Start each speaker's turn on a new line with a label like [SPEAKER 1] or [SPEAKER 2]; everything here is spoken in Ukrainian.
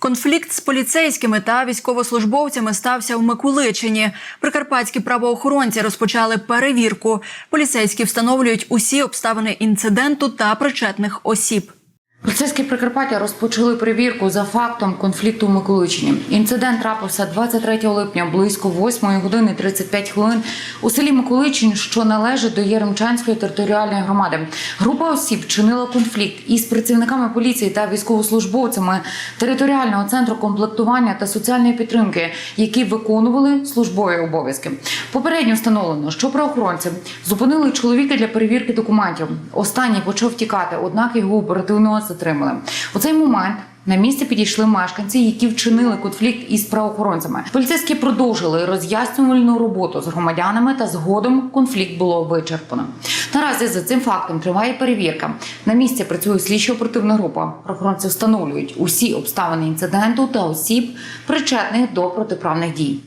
[SPEAKER 1] Конфлікт з поліцейськими та військовослужбовцями стався в Микуличині. Прикарпатські правоохоронці розпочали перевірку. Поліцейські встановлюють усі обставини інциденту та причетних осіб.
[SPEAKER 2] Поліцейські Прикарпаття розпочали перевірку за фактом конфлікту в Миколичині. Інцидент трапився 23 липня близько 8 години 35 хвилин у селі Миколичин, що належить до Єремчанської територіальної громади. Група осіб чинила конфлікт із працівниками поліції та військовослужбовцями територіального центру комплектування та соціальної підтримки, які виконували службові обов'язки. Попередньо встановлено, що правоохоронці зупинили чоловіка для перевірки документів. Останній почав тікати, однак його оперативно затримали. У цей момент на місце підійшли мешканці, які вчинили конфлікт із правоохоронцями. Поліцейські продовжили роз'яснювальну роботу з громадянами, та згодом конфлікт було вичерпано. Наразі за цим фактом триває перевірка. На місці працює слідчо-оперативна група. Правоохоронці встановлюють усі обставини інциденту та осіб, причетних до протиправних дій.